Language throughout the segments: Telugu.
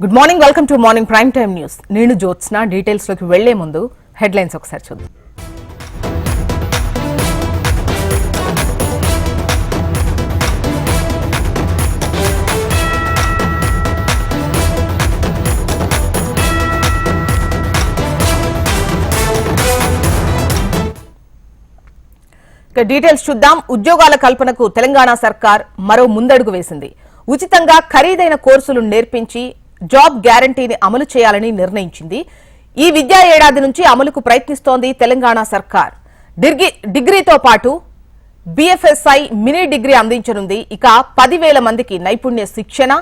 Good morning welcome to morning prime time news నేను జ్యోత్స్న డీటెయిల్స్లోకి వెళ్ళే ముందు హెడ్లైన్స్ ఒకసారి చూద్దాం. డీటెయిల్స్ చూద్దాం. ఉద్యోగాల కల్పనకు తెలంగాణ సర్కార్ మరో ముందడుగు వేసింది. ఉచితంగా ఖరీదైన కోర్సులు నేర్పించి జాబ్ గ్యారంటీని అమలు చేయాలని నిర్ణయించింది. ఈ విద్యా ఏడాది నుంచి అమలుకు ప్రయత్నిస్తోంది తెలంగాణ సర్కార్. డిగ్రీ డిగ్రీతో పాటు బీఎఫ్ఎస్ఐ మినీ డిగ్రీ అందించనుంది. ఇక పదివేల మందికి నైపుణ్య శిక్షణ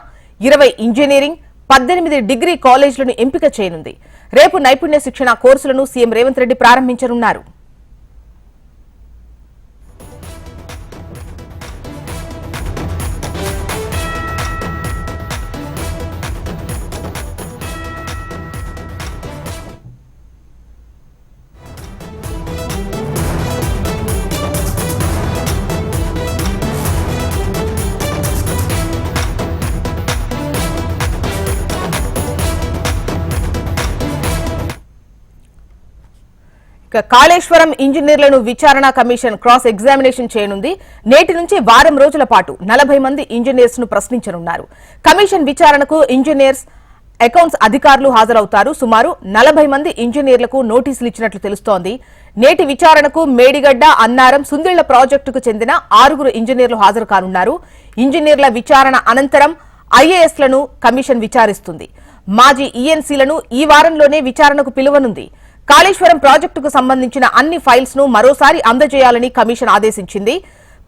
ఇరవై ఇంజనీరింగ్ పద్దెనిమిది డిగ్రీ కాలేజీలను ఎంపిక చేయనుంది. రేపు నైపుణ్య శిక్షణ కోర్సులను సీఎం రేవంత్ రెడ్డి ప్రారంభించనున్నారు. కాళేశ్వరం ఇంజనీర్లను విచారణ కమిషన్ క్రాస్ ఎగ్జామినేషన్ చేయనుంది. నేటి నుంచి వారం రోజుల పాటు నలభై మంది ఇంజనీర్స్ను ప్రశ్నించనున్నారు. కమిషన్ విచారణకు ఇంజనీర్స్ అకౌంట్స్ అధికారులు హాజరవుతారు. సుమారు నలభై మంది ఇంజనీర్లకు నోటీసులు ఇచ్చినట్లు తెలుస్తోంది. నేటి విచారణకు మేడిగడ్డ అన్నారం సుందిళ్ళ ప్రాజెక్టుకు చెందిన ఆరుగురు ఇంజనీర్లు హాజరు కానున్నారు. ఇంజనీర్ల విచారణ అనంతరం ఐఏఎస్లను కమిషన్ విచారిస్తుంది. మాజీ ఈఎన్సీలను ఈ వారంలోనే విచారణకు పిలువనుంది. కాళేశ్వరం ప్రాజెక్టుకు సంబంధించిన అన్ని ఫైల్స్ను మరోసారి అందజేయాలని కమిషన్ ఆదేశించింది.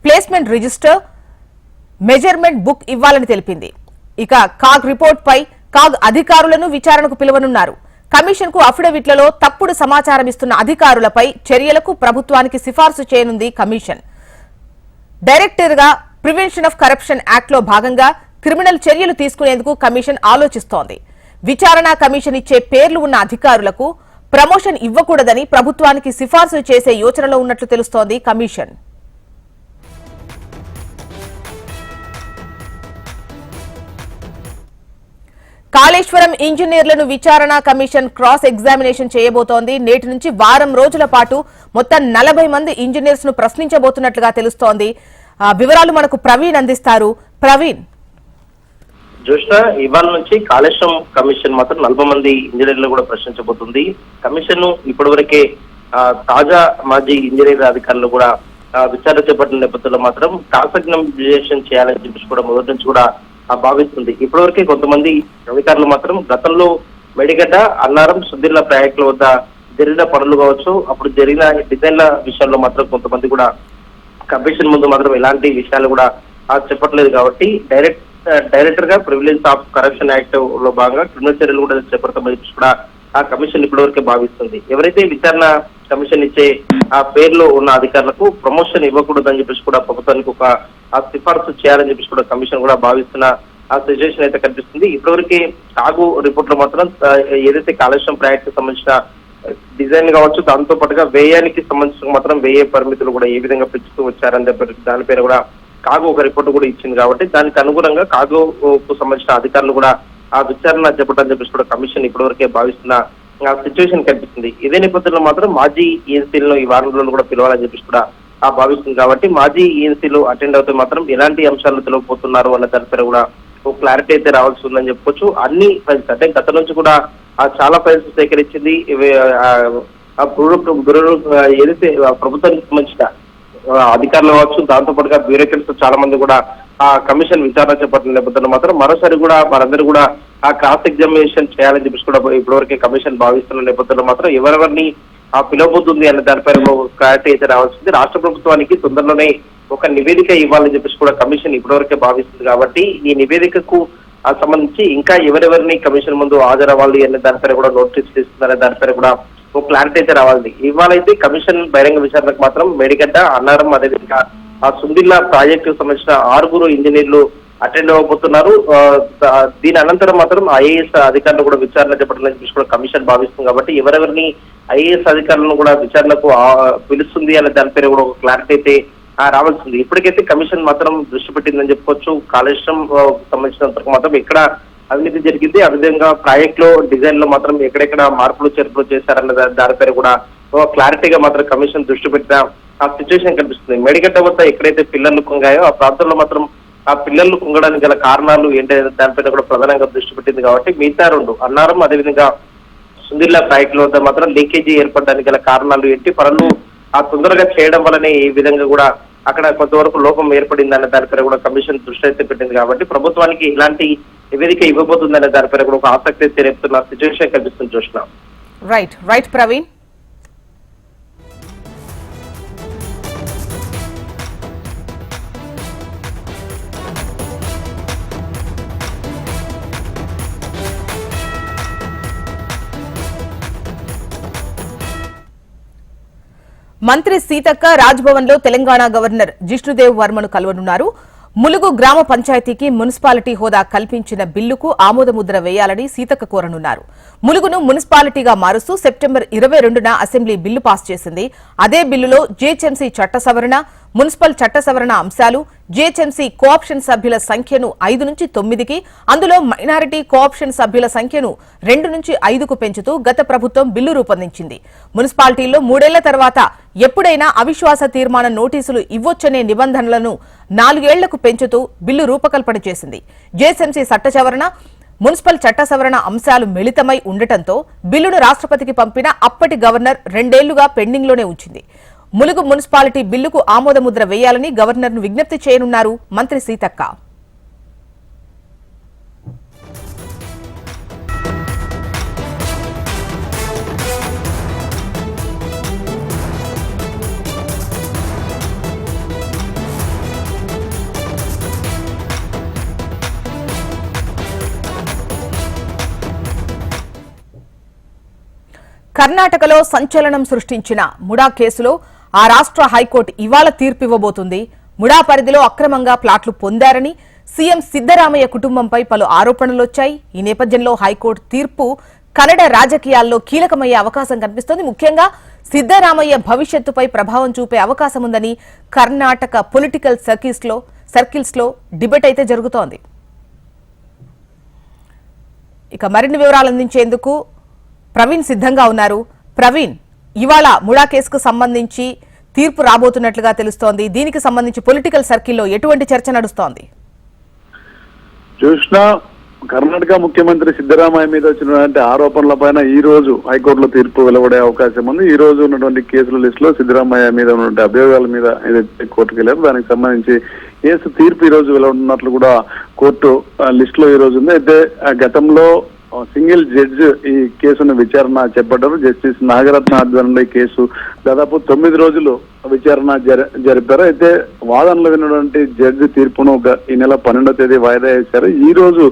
ప్లేస్మెంట్ రిజిస్టర్ మెజర్మెంట్ బుక్ ఇవ్వాలని తెలిపింది. ఇక కాగ్ రిపోర్ట్ పై కాగ్ అధికారులను విచారణకు పిలువనున్నారు. కమిషన్కు అఫిడవిట్లలో తప్పుడు సమాచారం ఇస్తున్న అధికారులపై చర్యలకు ప్రభుత్వానికి సిఫార్సు చేయనుంది కమిషన్. డైరెక్టర్గా ప్రివెన్షన్ ఆఫ్ కరప్షన్ యాక్ట్లో భాగంగా క్రిమినల్ చర్యలు తీసుకునేందుకు కమిషన్ ఆలోచిస్తోంది. విచారణ కమిషన్ ఇచ్చే పేర్లు ఉన్న అధికారులకు ప్రమోషన్ ఇవ్వకూడదని ప్రభుత్వానికి సిఫార్సు చేసే యోచనలో ఉన్నట్లు తెలుస్తోంది కమిషన్. కాళేశ్వరం ఇంజనీర్లను విచారణ కమిషన్ క్రాస్ ఎగ్జామినేషన్ చేయబోతోంది. నేటి నుంచి వారం రోజుల పాటు మొత్తం నలభై మంది ఇంజనీర్స్ను ప్రశ్నించబోతున్నట్లుగా తెలుస్తోంది. వివరాలు మనకు ప్రవీణ్ అందిస్తారు. ప్రవీణ్. జ్యోష్ణ ఇవాళ నుంచి కాళేశ్వరం కమిషన్ మాత్రం నలభై మంది ఇంజనీర్లు కూడా ప్రశ్నించబోతుంది. కమిషన్ ఇప్పటి వరకే తాజా మాజీ ఇంజనీర్ అధికారులు కూడా విచారణ చేపట్టిన నేపథ్యంలో మాత్రం క్రాస్ చేయాలని చెప్పేసి కూడా మొదటి నుంచి కూడా భావిస్తుంది. ఇప్పటివరకే కొంతమంది అధికారులు మాత్రం గతంలో మెడిగడ్డ అన్నారం సుద్దిర్ల ప్రాజెక్టుల వద్ద జరిగిన పనులు కావచ్చు అప్పుడు జరిగిన డిజైన్ల విషయాల్లో మాత్రం కొంతమంది కూడా కమిషన్ ముందు మాత్రం ఎలాంటి విషయాలు కూడా చెప్పట్లేదు కాబట్టి డైరెక్ట్ డైరెక్టర్గా ప్రివిలేజ్ ఆఫ్ కరప్షన్ యాక్ట్లో భాగంగా క్రిమినల్ చర్యలు కూడా చేపడతామని కూడా ఆ కమిషన్ ఇప్పటివరకే భావిస్తుంది. ఎవరైతే విచారణ కమిషన్ ఇచ్చే ఆ పేర్లో ఉన్న అధికారులకు ప్రమోషన్ ఇవ్వకూడదని చెప్పేసి కూడా ప్రభుత్వానికి ఒక ఆ సిఫార్సు చేయాలని చెప్పేసి కూడా కమిషన్ కూడా భావిస్తున్న ఆ సిచ్యువేషన్ అయితే కనిపిస్తుంది. ఇప్పటివరకే సాగు రిపోర్ట్లో మాత్రం ఏదైతే కాలుష్యం ప్రాజెక్ట్ సంబంధించిన డిజైన్ కావచ్చు దాంతో పాటుగా వ్యయానికి సంబంధించిన మాత్రం వ్యయ పరిమితులు కూడా ఏ విధంగా పెంచుతూ వచ్చారని దాని పేరు కూడా కాగో ఒక రిపోర్ట్ కూడా ఇచ్చింది కాబట్టి దానికి అనుగుణంగా కాగుకు సంబంధించిన అధికారులు కూడా ఆ విచారణ చెప్పడం చెప్పేసి కూడా కమిషన్ ఇప్పటివరకే భావిస్తున్న సిచ్యువేషన్ కనిపిస్తుంది. ఇదే నేపథ్యంలో మాత్రం మాజీ ఈఎన్సీలను ఈ వారం రోజులు కూడా పిలవాలని చెప్పేసి కూడా ఆ భావిస్తుంది కాబట్టి మాజీ ఈఎన్సీలు అటెండ్ అవుతే మాత్రం ఎలాంటి అంశాలు తెలియకపోతున్నారు అన్న దానిపై కూడా ఒక క్లారిటీ అయితే రావాల్సి ఉందని చెప్పుకోవచ్చు. అన్ని ఫైల్స్ అంటే గత నుంచి కూడా ఆ చాలా ఫైల్స్ సేకరించింది ఆ, ఏదైతే ప్రభుత్వానికి సంబంధించిన అధికారులు కావచ్చు దాంతో పాటుగా బ్యూరోక్రట్స్ చాలా మంది కూడా ఆ కమిషన్ విచారణ చేపట్టిన నేపథ్యంలో మాత్రం మరోసారి కూడా వారందరూ కూడా ఆ క్రాస్ ఎగ్జామినేషన్ చేయాలని చెప్పేసి కూడా ఇప్పటివరకే కమిషన్ భావిస్తున్న నేపథ్యంలో మాత్రం ఎవరెవరిని ఆ పిలవబోతుంది అనే దానిపై క్లారిటీ అయితే రావాల్సింది. రాష్ట్ర ప్రభుత్వానికి తొందరలోనే ఒక నివేదిక ఇవ్వాలని చెప్పేసి కూడా కమిషన్ ఇప్పటివరకే భావిస్తుంది కాబట్టి ఈ నివేదికకు సంబంధించి ఇంకా ఎవరెవరిని కమిషన్ ముందు హాజరవ్వాలి అనే దానిపై కూడా నోటీస్ ఇస్తుందనే దానిపై కూడా ఒక క్లారిటీ అయితే రావాలి ఇవాళ అయితే కమిషన్ బహిరంగ విచారణకు మాత్రం మేడిగడ్డ అన్నారం అదేవిధంగా ఆ సుందిల్లా ప్రాజెక్టు సంబంధించిన ఆరుగురు ఇంజనీర్లు అటెండ్ అవ్వబోతున్నారు. దీని అనంతరం మాత్రం ఐఏఎస్ అధికారులు కూడా విచారణ చేపట్టాలని చెప్పేసి కూడా కమిషన్ భావిస్తుంది కాబట్టి ఎవరెవరిని ఐఏఎస్ అధికారులను కూడా విచారణకు పిలుస్తుంది అనే దానిపైన కూడా ఒక క్లారిటీ అయితే రావాల్సింది. ఇప్పటికైతే కమిషన్ మాత్రం దృష్టి పెట్టిందని చెప్పుకోవచ్చు. కాళేశ్వరం సంబంధించినంతకు సంబంధించినంత వరకు మాత్రం ఇక్కడ అవినీతి జరిగింది. ఆ విధంగా ప్రాజెక్ట్లో డిజైన్లో మాత్రం ఎక్కడెక్కడ మార్పులు చేర్పులు చేశారన్న దానిపై కూడా క్లారిటీగా మాత్రం కమిషన్ దృష్టి పెట్టిన ఆ సిచ్యువేషన్ కనిపిస్తుంది. మెడిగడ్డ వద్ద ఎక్కడైతే పిల్లలు కుంగాయో ఆ ప్రాంతంలో మాత్రం ఆ పిల్లలు కుంగడానికి గల కారణాలు ఏంటనే దానిపైన కూడా ప్రధానంగా దృష్టి పెట్టింది కాబట్టి మిగతా రెండు అన్నారం అదేవిధంగా సుందిల్లా ప్రాజెక్టుల వద్ద మాత్రం లీకేజీ ఏర్పడడానికి గల కారణాలు ఏంటి పనులు ఆ తొందరగా చేయడం వల్లనే ఈ విధంగా కూడా అక్కడ కొంతవరకు లోపం ఏర్పడిందనే దానిపైన కూడా కమిషన్ దృష్టి అయితే పెట్టింది కాబట్టి ప్రభుత్వానికి ఇలాంటి నివేదిక ఇవ్వబోతుందనే దానిపైన కూడా ఒక ఆసక్తి అయితే సిచ్యువేషన్ కనిపిస్తుంది చూసిన రైట్ రైట్ ప్రవీణ్ మంత్రి సీతక్క రాజ్భవన్లో తెలంగాణ గవర్నర్ జిష్ణుదేవ్ వర్మను కలవనున్నారు. ములుగు గ్రామ పంచాయతీకి మున్సిపాలిటీ హోదా కల్పించిన బిల్లుకు ఆమోదముద్ర వేయాలని సీతక్క కోరనున్నారు. ములుగును మున్సిపాలిటీగా మారుస్తూ సెప్టెంబర్ ఇరవై రెండున అసెంబ్లీ బిల్లు పాస్ చేసింది. అదే బిల్లులో జీహెచ్ఎంసీ చట్ట సవరణ మున్సిపల్ చట్ట సవరణ అంశాలు జీహెచ్ఎంసీ కోఆప్షన్ సభ్యుల సంఖ్యను ఐదు నుంచి తొమ్మిదికి అందులో మైనారిటీ కోఆప్షన్ సభ్యుల సంఖ్యను రెండు నుంచి ఐదుకు పెంచుతూ గత ప్రభుత్వం బిల్లు రూపొందించింది. మున్సిపాలిటీల్లో మూడేళ్ళ తర్వాత ఎప్పుడైనా అవిశ్వాస తీర్మాన నోటీసులు ఇవ్వొచ్చనే నిబంధనలను నాలుగేళ్ళకు పెంచుతూ బిల్లు రూపకల్పన చేసింది. జీహెచ్ఎంసీ చట్ట సవరణ మున్సిపల్ చట్ట సవరణ అంశాలు మిళితమై ఉండటంతో బిల్లును రాష్ట్రపతికి పంపిన అప్పటి గవర్నర్ రెండేళ్ళుగా పెండింగ్లోనే ఉంచింది. ములుగు మున్సిపాలిటీ బిల్లుకు ఆమోదముద్ర వేయాలని గవర్నర్ను విజ్ఞప్తి చేయనున్నారు మంత్రి సీతక్క. కర్ణాటకలో సంచలనం సృష్టించిన ముడా కేసులో ఆ రాష్ట్ర హైకోర్టు ఇవాళ తీర్పు ఇవ్వబోతుంది. ముడా పరిధిలో అక్రమంగా ప్లాట్లు పొందారని సీఎం సిద్దరామయ్య కుటుంబంపై పలు ఆరోపణలు వచ్చాయి. ఈ నేపథ్యంలో హైకోర్టు తీర్పు కన్నడ రాజకీయాల్లో కీలకమయ్యే అవకాశం కనిపిస్తోంది. ముఖ్యంగా సిద్దరామయ్య భవిష్యత్తుపై ప్రభావం చూపే అవకాశం ఉందని కర్ణాటక పొలిటికల్ సర్కిల్స్లో సర్కిల్స్లో డిబేట్ అయితే జరుగుతోంది. ఇక మరిన్ని వివరాలు అందించేందుకు ప్రవీణ్ సిద్ధంగా ఉన్నారు. ప్రవీణ్ ఇవాళ ముడా కేసుకు సంబంధించి తీర్పు రాబోతున్నట్లుగా తెలుస్తోంది. దీనికి సంబంధించి పొలిటికల్ సర్కిల్లో ఎటువంటి చర్చ నడుస్తోంది? చూసినా కర్ణాటక ముఖ్యమంత్రి సిద్దరామయ్య మీద వచ్చినటువంటి ఆరోపణల పైన ఈ రోజు హైకోర్టులో తీర్పు వెలువడే అవకాశం ఉంది. ఈ రోజు ఉన్నటువంటి కేసుల లిస్ట్లో సిద్దరామయ్య మీద ఉన్నటువంటి అభియోగాల మీద ఏదైతే కోర్టుకు వెళ్ళారు దానికి సంబంధించి కేసు తీర్పు ఈ రోజు వెలువడినట్లు కూడా కోర్టు లిస్ట్లో ఈ రోజు ఉంది. అయితే గతంలో సింగిల్ జడ్జ్ ఈ కేసును విచారణ చేపట్టారు. జస్టిస్ నాగరత్న ఆధ్వర్యంలో ఈ కేసు దాదాపు తొమ్మిది రోజులు విచారణ జరిపారు. అయితే వాదనలు విన్నటువంటి జడ్జి తీర్పును ఈ నెల పన్నెండో తేదీ వాయిదా వేశారు. ఈ రోజు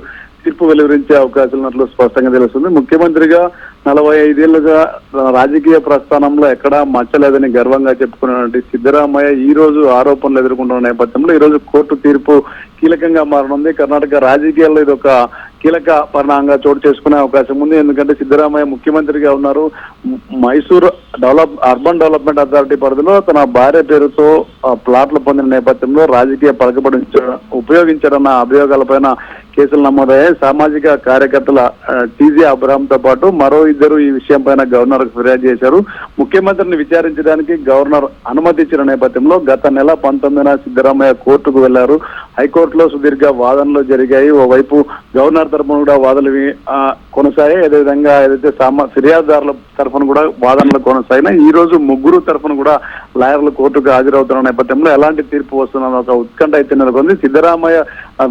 తీర్పు వెలువరించే అవకాశం ఉన్నట్లు స్పష్టంగా తెలుస్తుంది. ముఖ్యమంత్రిగా నలభై ఐదేళ్ళుగా రాజకీయ ప్రస్థానంలో ఎక్కడా మచ్చలేదని గర్వంగా చెప్పుకున్నటువంటి సిద్దరామయ్య ఈ రోజు ఆరోపణలు ఎదుర్కొంటున్న నేపథ్యంలో ఈ రోజు కోర్టు తీర్పు కీలకంగా మారనుంది. కర్ణాటక రాజకీయాల్లో ఇది ఒక కీలక పరిణామంగా చోటు చేసుకునే అవకాశం ఉంది. ఎందుకంటే సిద్ధరామయ్య ముఖ్యమంత్రిగా ఉన్నారు. Mysore develop urban development authority పరిధిలో తన భార్య పేరుతో ప్లాట్లు పొందిన నేపథ్యంలో రాజకీయ పలకబడి ఉపయోగించడన్న అభియోగాలపైన కేసులు నమోదయ్యాయి. సామాజిక కార్యకర్తల టీజీ అబ్రహాంతో పాటు మరో ఇద్దరు ఈ విషయం పైన గవర్నర్ ఫిర్యాదు చేశారు. ముఖ్యమంత్రిని విచారించడానికి గవర్నర్ అనుమతించిన నేపథ్యంలో గత నెల పంతొమ్మిదిన సిద్దరామయ్య కోర్టుకు వెళ్ళారు. హైకోర్టులో సుదీర్ఘ వాదనలు జరిగాయి. ఓవైపు గవర్నర్ తరఫున కూడా వాదనలు కొనసాగాయి. అదేవిధంగా ఏదైతే సామా ఫిర్యాదుదారుల తరఫున కూడా వాదనలు కొనసాగినాయి. ఈ రోజు ముగ్గురు తరఫున కూడా లాయర్లు కోర్టుకు హాజరవుతున్న నేపథ్యంలో ఎలాంటి తీర్పు వస్తుందన్న ఒక ఉత్కంఠ అయితే నెలకొంది. సిద్దరామయ్య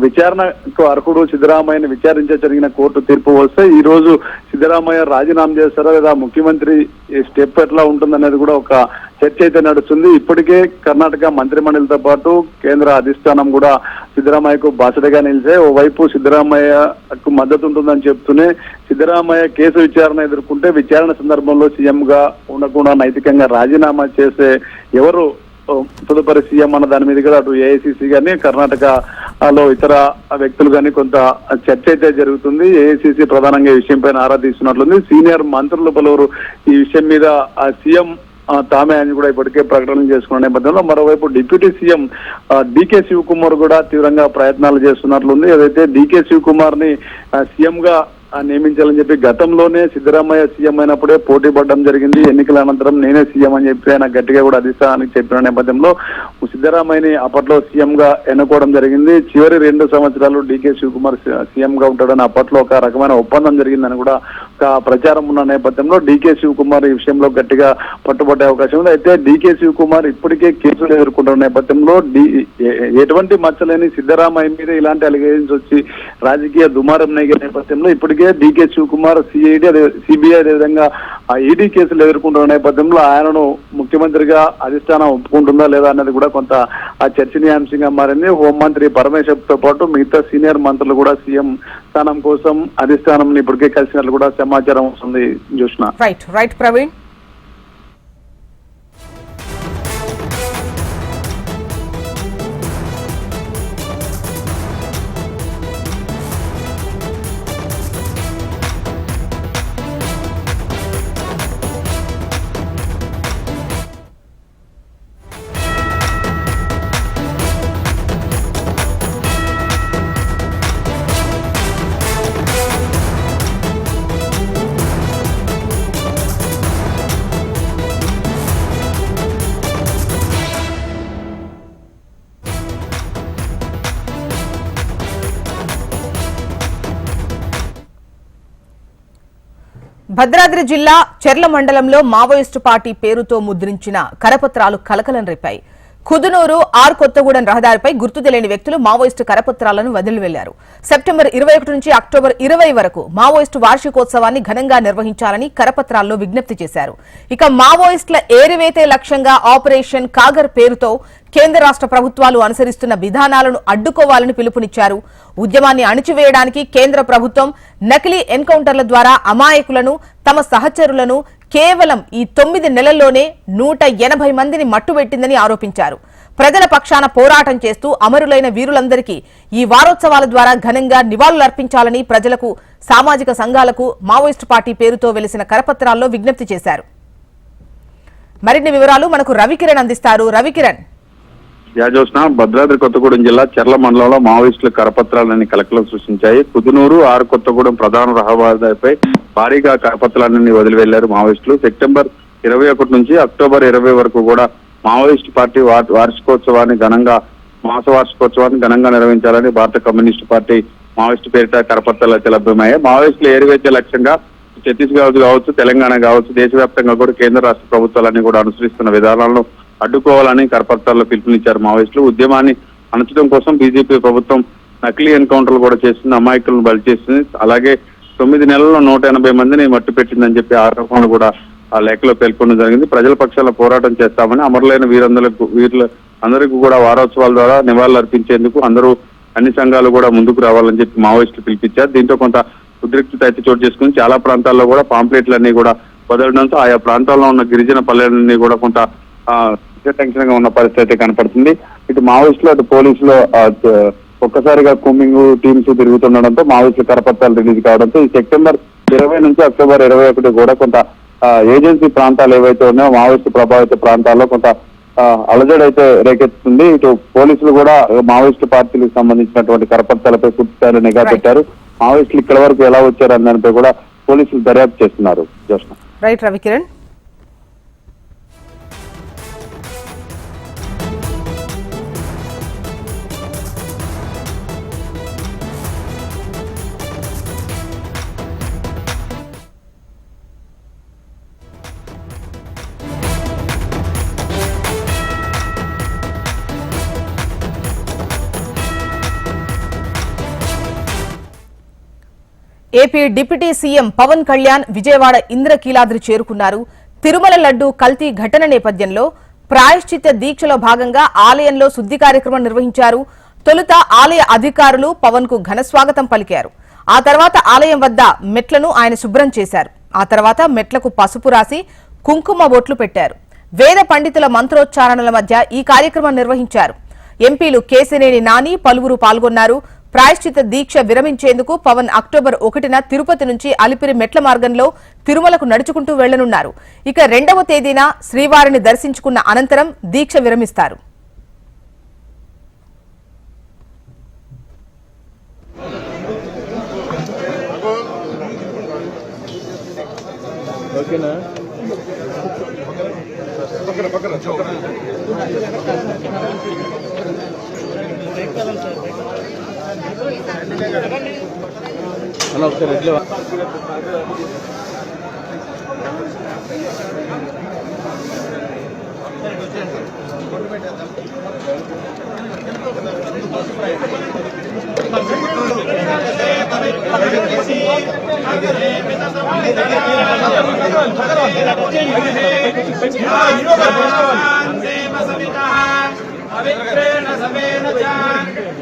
విచారణకు అర్హుడు సిద్దరామయ్యని విచారించే జరిగిన కోర్టు తీర్పు వస్తే ఈ రోజు సిద్దరామయ్య రాజీనామా చేస్తారా లేదా? ముఖ్యమంత్రి ఈ స్టెప్ ఎట్లా ఉంటుందనేది కూడా ఒక చర్చ అయితే నడుస్తుంది. ఇప్పటికే కర్ణాటక మంత్రిమండలితో పాటు కేంద్ర అధిష్టానం కూడా సిద్దరామయ్యకు బాసటగా నిలిచే ఓవైపు సిద్దరామయ్యకు మద్దతు ఉంటుందని చెప్తూనే సిద్దరామయ్య కేసు విచారణ ఎదుర్కొంటే విచారణ సందర్భంలో సీఎం గా ఉండకుండా నైతికంగా రాజీనామా చేసే ఎవరు తదుపరి సీఎం అన్న దాని మీద కూడా అటు ఏఐసిసి గాని కర్ణాటకలో ఇతర వ్యక్తులు కానీ కొంత చర్చ అయితే జరుగుతుంది. ఏఐసిసి ప్రధానంగా ఈ విషయం పైన ఆరా తీస్తున్నట్లుంది. సీనియర్ మంత్రులు పలువురు ఈ విషయం మీద ఆ సీఎం తామే అని కూడా ఇప్పటికే ప్రకటన చేసుకున్న నేపథ్యంలో మరోవైపు డిప్యూటీ సీఎం డికే శివకుమార్ కూడా తీవ్రంగా ప్రయత్నాలు చేస్తున్నట్లుంది. ఏదైతే డికే శివకుమార్ని సీఎం గా నియమించాలని చెప్పి గతంలోనే సిద్ధరామయ్య సీఎం అయినప్పుడే పోటీ పడడం జరిగింది. ఎన్నికల అనంతరం నేనే సీఎం అని చెప్పి ఆయన గట్టిగా కూడా అధిష్టానానికి చెప్పిన నేపథ్యంలో సిద్ధరామయ్యని అప్పట్లో సీఎం గా ఎన్నుకోవడం జరిగింది. చివరి రెండు సంవత్సరాలు డీకే శివకుమార్ సీఎం గా ఉంటాడని అప్పట్లో ఒక రకమైన ఒప్పందం జరిగిందని కూడా ఒక ప్రచారం ఉన్న నేపథ్యంలో డీకే శివకుమార్ ఈ విషయంలో గట్టిగా పట్టుబట్టే అవకాశం ఉంది. అయితే డీకే శివకుమార్ ఇప్పటికే కేసులు ఎదుర్కొంటున్న నేపథ్యంలో ఎటువంటి మచ్చలేని సిద్ధరామయ్య మీద ఇలాంటి అలిగేషన్స్ వచ్చి రాజకీయ దుమారం నేగే నేపథ్యంలో ఇప్పటికే డీకే శివకుమార్ సిఐడి అదే సిబిఐ అదేవిధంగా ఆ ఈడీ కేసులు ఎదుర్కొంటున్న నేపథ్యంలో ఆయనను ముఖ్యమంత్రిగా అధిష్టానం ఒప్పుకుంటుందా లేదా అన్నది కూడా కొంత ఆ చర్చనీయాంశంగా మారింది. హోంమంత్రి పరమేశ్వర్తో పాటు మిగతా సీనియర్ మంత్రులు కూడా సీఎం స్థానం కోసం అధిష్టానం ఇప్పటికే కలిసినట్లు కూడా సమాచారం వస్తుంది. చూసిన రైట్ రైట్ ప్రవీణ్ యాదాద్రి జిల్లా చెర్ల మండలంలో మావోయిస్టు పార్టీ పేరుతో ముద్రించిన కరపత్రాలు కలకలం రేపాయి. కుదునూరు ఆర్ కొత్తగూడెం రహదారిపై గుర్తు తెలియని వ్యక్తులు మావోయిస్టు కరపత్రాలను వదిలి వెళ్ళారు సెప్టెంబర్ ఇరవై ఒకటి నుంచి అక్టోబర్ ఇరవై వరకు మావోయిస్టు వార్షికోత్సవాన్ని ఘనంగా నిర్వహించాలని కరపత్రాల్లో విజ్ఞప్తి చేశారు. ఇక మావోయిస్టుల ఏరివేతే లక్ష్యంగా ఆపరేషన్ కాగర్ పేరుతో కేంద్ర రాష్ట్ర ప్రభుత్వాలు అనుసరిస్తున్న విధానాలను అడ్డుకోవాలని పిలుపునిచ్చారు. ఉద్యమాన్ని అణిచివేయడానికి కేంద్ర ప్రభుత్వం నకిలీ ఎన్కౌంటర్ల ద్వారా అమాయకులను తమ సహచరులను కేవలం ఈ తొమ్మిది నెలల్లోనే నూట ఎనభై మందిని మట్టుబెట్టిందని ఆరోపించారు. ప్రజల పక్షాన పోరాటం చేస్తూ అమరులైన వీరులందరికీ ఈ వారోత్సవాల ద్వారా ఘనంగా నివాళులర్పించాలని ప్రజలకు సామాజిక సంఘాలకు మావోయిస్టు పార్టీ పేరుతో వెలిసిన కరపత్రాల్లో విజ్ఞప్తి చేశారు. మరిన్ని వివరాలు మనకు రవికిరణ్ అందిస్తారు. రవికిరణ్. యాజోష్న భద్రాద్రి కొత్తగూడెం జిల్లా చెర్ల మండలంలో మావోయిస్టులు కరపత్రాలన్నీ కలకలం సృష్టించాయి. కుదునూరు ఆరు కొత్తగూడెం ప్రధాన రహదారిపై భారీగా కరపత్రాలన్నీ వదిలివెళ్ళారు మావోయిస్టులు. సెప్టెంబర్ ఇరవై ఒకటి నుంచి అక్టోబర్ ఇరవై వరకు కూడా మావోయిస్ట్ పార్టీ వార్షికోత్సవాన్ని ఘనంగా మాస వార్షికోత్సవాన్ని ఘనంగా నిర్వహించాలని భారత కమ్యూనిస్టు పార్టీ మావోయిస్టు పేరిట కరపత్రాలు అయితే లభ్యమయ్యాయి మావోయిస్టులు ఏరివేసే లక్ష్యంగా ఛత్తీస్గఢ్ కావచ్చు తెలంగాణ కావచ్చు దేశవ్యాప్తంగా కూడా కేంద్ర రాష్ట్ర ప్రభుత్వాలన్నీ కూడా అనుసరిస్తున్న విధానాలను అడ్డుకోవాలని కరపత్రాల్లో పిలుపునిచ్చారు మావోయిస్టులు. ఉద్యమాన్ని అణచడం కోసం బీజేపీ ప్రభుత్వం నకిలీ ఎన్కౌంటర్లు కూడా చేస్తుంది అమాయకులను బలి చేస్తుంది అలాగే తొమ్మిది నెలల్లో నూట ఎనభై మందిని మట్టు పెట్టిందని చెప్పి ఆరోపణలు కూడా ఆ లేఖలో పేర్కొనడం జరిగింది. ప్రజల పక్షాల పోరాటం చేస్తామని అమరులైన వీరందరికి వీరుల అందరికీ కూడా వారోత్సవాల ద్వారా నివాళులు అర్పించేందుకు అందరూ అన్ని సంఘాలు కూడా ముందుకు రావాలని చెప్పి మావోయిస్టులు పిలిపించారు. దీంతో కొంత ఉద్రిక్తత అయితే చోటు చేసుకుని చాలా ప్రాంతాల్లో కూడా పాంప్లెట్లన్నీ కూడా వదలడంతో ఆయా ప్రాంతాల్లో ఉన్న గిరిజన పల్లెలన్నీ కూడా కొంత టెన్షన్గా ఉన్న పరిస్థితి అయితే కనపడుతుంది. ఇటు మావోయిస్టులు అటు పోలీసులు ఒక్కసారిగా కూంబింగ్ టీమ్స్ తిరుగుతుండడంతో మావోయిస్టుల కరపత్రాలు రిలీజ్ కావడంతో ఈ సెప్టెంబర్ ఇరవై నుంచి అక్టోబర్ ఇరవై ఒకటి కూడా కొంత ఏజెన్సీ ప్రాంతాలు ఏవైతే ఉన్నాయో మావోయిస్టు ప్రభావిత ప్రాంతాల్లో కొంత ఆ, అలజడి అయితే రేకెత్తుతుంది. ఇటు పోలీసులు కూడా మావోయిస్టు పార్టీలకు సంబంధించినటువంటి కరపత్రాలపై పూర్తి స్థాయిలో నిఘా. పెట్టారు. మావోయిస్టులు ఇక్కడ వరకు ఎలా వచ్చారు అనే దానిపై కూడా పోలీసులు దర్యాప్తు చేస్తున్నారు. Right Ravikiran AP deputy CM Pawan Kalyan Vijayawada Indrakeeladri చేరుకున్నారు. తిరుమల లడ్డు కల్తీ ఘటన నేపథ్యంలో ప్రాయశ్చిత్య దీక్షలో భాగంగా ఆలయంలో శుద్ధి కార్యక్రమం నిర్వహించారు. తొలుత ఆలయ అధికారులు పవన్కు ఘన స్వాగతం పలికారు. ఆ తర్వాత ఆలయం వద్ద మెట్లను ఆయన శుభ్రం చేశారు. ఆ తర్వాత మెట్లకు పసుపు రాసి కుంకుమ బొట్లు పెట్టారు. వేద పండితుల మంత్రోచ్చారణల మధ్య ఈ కార్యక్రమం నిర్వహించారు. ఎంపీలు కేసినేని నాని పలువురు పాల్గొన్నారు. ప్రాయశ్చిత దీక్ష విరమించేందుకు పవన్ అక్టోబర్ ఒకటిన తిరుపతి నుంచి అలిపిరి మెట్ల మార్గంలో తిరుమలకు నడుచుకుంటూ వెళ్ళనున్నారు. ఇక రెండవ తేదీన శ్రీవారిని దర్శించుకున్న అనంతరం దీక్ష విరమిస్తారు. No, ustedes le పవిత్రేణ సవేన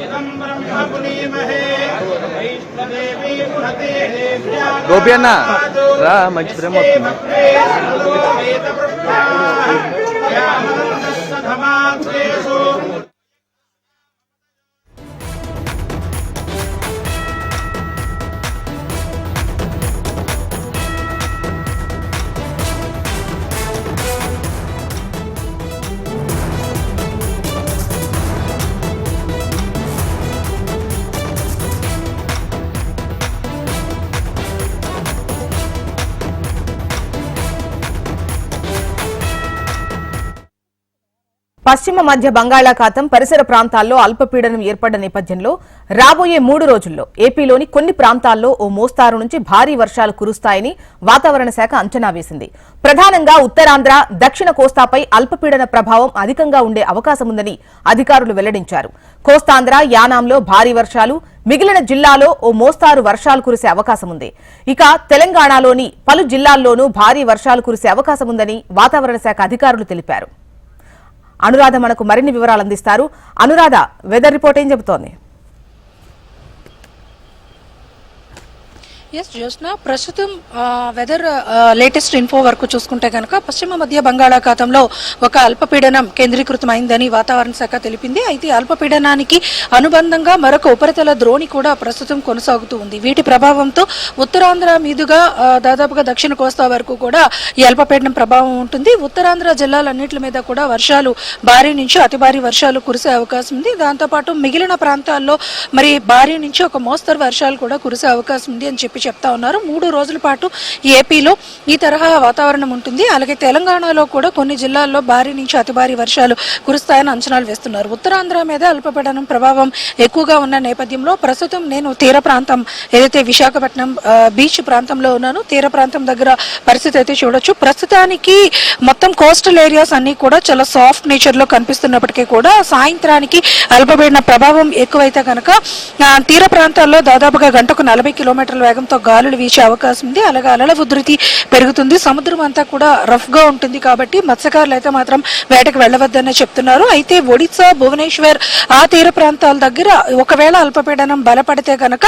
ఇదం బ్రహ్మ పునీమహే వైష్ణదేవీ పునతే గోపి అన్న రా మంచి ప్రేమ వస్తుంది పశ్చిమ మధ్య బంగాళాఖాతం పరిసర ప్రాంతాల్లో అల్పపీడనం ఏర్పడ్డ నేపథ్యంలో రాబోయే మూడు రోజుల్లో ఏపీలోని కొన్ని ప్రాంతాల్లో ఓ మోస్తారు నుంచి భారీ వర్షాలు కురుస్తాయని వాతావరణ శాఖ అంచనా వేసింది. ప్రధానంగా ఉత్తరాంధ్ర దక్షిణ కోస్తాపై అల్పపీడన ప్రభావం అధికంగా ఉండే అవకాశముందని అధికారులు వెల్లడించారు. కోస్తాంధ్ర యానాంలో భారీ వర్షాలు మిగిలిన జిల్లాలో ఓ మోస్తారు వర్షాలు కురిసే అవకాశముంది ఇక తెలంగాణలోని పలు జిల్లాల్లోనూ భారీ వర్షాలు కురిసే అవకాశముందని వాతావరణ శాఖ అధికారులు తెలిపారు. అనురాధ మనకు మరిన్ని వివరాలు అందిస్తారు. అనురాధ వెదర్ రిపోర్ట్ ఏం చెబుతోంది? ఎస్ జ్యోత్స్న ప్రస్తుతం వెదర్ లేటెస్ట్ ఇన్ఫో వరకు చూసుకుంటే కనుక పశ్చిమ మధ్య బంగాళాఖాతంలో ఒక అల్పపీడనం కేంద్రీకృతమైందని వాతావరణ శాఖ తెలిపింది. అయితే అల్పపీడనానికి అనుబంధంగా మరొక ఉపరితల ద్రోణి కూడా ప్రస్తుతం కొనసాగుతూ ఉంది. వీటి ప్రభావంతో ఉత్తరాంధ్ర మీదుగా దాదాపుగా దక్షిణ కోస్తా వరకు కూడా ఈ అల్పపీడనం ప్రభావం ఉంటుంది. ఉత్తరాంధ్ర జిల్లాలన్నింటి మీద కూడా వర్షాలు భారీ నుంచి అతి భారీ వర్షాలు కురిసే అవకాశం ఉంది. దాంతోపాటు మిగిలిన ప్రాంతాల్లో మరి భారీ నుంచి ఒక మోస్తరు వర్షాలు కూడా కురిసే అవకాశం ఉంది అని చెప్పి చెప్తా ఉన్నారు. మూడు రోజుల పాటు ఏపీలో ఈ తరహా వాతావరణం ఉంటుంది. అలాగే తెలంగాణలో కూడా కొన్ని జిల్లాల్లో భారీ నుంచి అతి భారీ వర్షాలు కురుస్తాయని అంచనాలు వేస్తున్నారు. ఉత్తరాంధ్ర మీద అల్పపీడనం ప్రభావం ఎక్కువగా ఉన్న నేపథ్యంలో ప్రస్తుతం నేను తీర ప్రాంతం ఏదైతే విశాఖపట్నం బీచ్ ప్రాంతంలో ఉన్నాను. తీర ప్రాంతం దగ్గర పరిస్థితి అయితే చూడొచ్చు. ప్రస్తుతానికి మొత్తం కోస్టల్ ఏరియాస్ అన్ని కూడా చాలా సాఫ్ట్ నేచర్లో కనిపిస్తున్నప్పటికీ కూడా సాయంత్రానికి అల్పపీడన ప్రభావం ఎక్కువైతే కనుక తీర ప్రాంతాల్లో దాదాపుగా గంటకు నలభై కిలోమీటర్ల వేగంతో గాలులు వీచే అవకాశం ఉంది. అలాగే అలల ఉధృతి పెరుగుతుంది. సముద్రం అంతా కూడా రఫ్గా ఉంటుంది కాబట్టి మత్స్యకారులు అయితే మాత్రం వేటకు వెళ్ళవద్దనే చెప్తున్నారు. అయితే ఒడిశా భువనేశ్వర్ ఆ తీర ప్రాంతాల దగ్గర ఒకవేళ అల్పపీడనం బలపడితే కనుక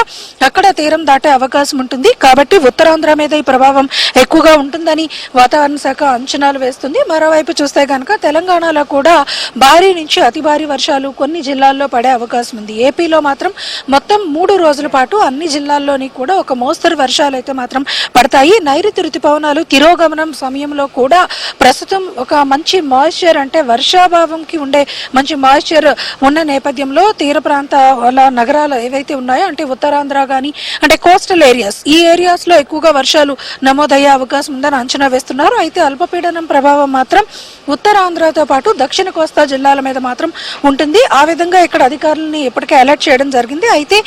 అక్కడ తీరం దాటే అవకాశం ఉంటుంది. కాబట్టి ఉత్తరాంధ్ర మీద ఈ ప్రభావం ఎక్కువగా ఉంటుందని వాతావరణ శాఖ అంచనాలు వేస్తుంది. మరోవైపు చూస్తే కనుక తెలంగాణలో కూడా భారీ నుంచి అతి భారీ వర్షాలు కొన్ని జిల్లాల్లో పడే అవకాశం ఉంది. ఏపీలో మాత్రం మొత్తం మూడు రోజుల పాటు అన్ని జిల్లాల్లోని కూడా ఒక మోస్తరు వర్షాలు అయితే మాత్రం పడతాయి. నైరుతి రుతుపవనాలు తిరోగమనం సమయంలో కూడా ప్రస్తుతం ఒక మంచి మాయిశ్చర్ అంటే వర్షాభావంకి ఉండే మంచి మాయిశ్చర్ ఉన్న నేపథ్యంలో తీర ప్రాంతాల నగరాలు ఏవైతే ఉన్నాయో అంటే ఉత్తరాంధ్ర కానీ అంటే కోస్టల్ ఏరియాస్ ఈ ఏరియాస్లో ఎక్కువగా వర్షాలు నమోదయ్యే అవకాశం ఉందని అంచనా వేస్తున్నారు. అయితే అల్పపీడనం ప్రభావం మాత్రం ఉత్తరాంధ్రతో పాటు దక్షిణ కోస్తా జిల్లాల మీద మాత్రం ఉంటుంది. ఆ విధంగా ఇక్కడ అధికారులని ఇప్పటికే అలర్ట్ చేయడం జరిగింది. అయితే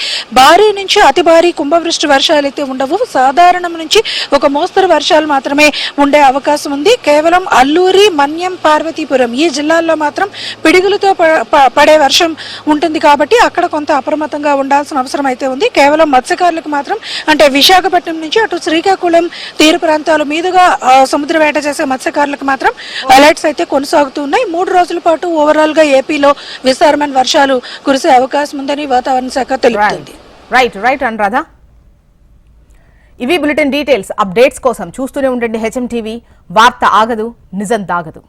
భారీ నుంచి అతి భారీ కుంభవృష్టి వర్షాలు అయితే ఉండవు. సాధారణం నుంచి ఒక మోస్తరు వర్షాలు మాత్రమే ఉండే అవకాశం ఉంది. కేవలం అల్లూరి మన్యం పార్వతీపురం ఈ జిల్లాల్లో మాత్రం పిడుగులతో పడే వర్షం ఉంటుంది కాబట్టి అక్కడ కొంత అప్రమత్తంగా ఉండాల్సిన అవసరం అయితే ఉంది. కేవలం మత్స్యకారులకు మాత్రం అంటే విశాఖపట్నం నుంచి అటు శ్రీకాకుళం తీర ప్రాంతాల మీదుగా సముద్ర వేట చేసే మత్స్యకారులకు మాత్రం అలర్ట్స్ అయితే కొనసాగుతూ ఉన్నాయి. మూడు రోజుల పాటు ఓవరాల్గా ఏపీలో విస్తారమైన వర్షాలు కురిసే అవకాశం ఉందని వాతావరణ శాఖ తెలుపుతుంది. Right right Anuradha. ఇవి బులెటిన్ డీటెయిల్స్ అప్డేట్స్ కోసం చూస్తూనే ఉండండి హెచ్ఎం టీవీ వార్త ఆగదు నిజం దాగదు.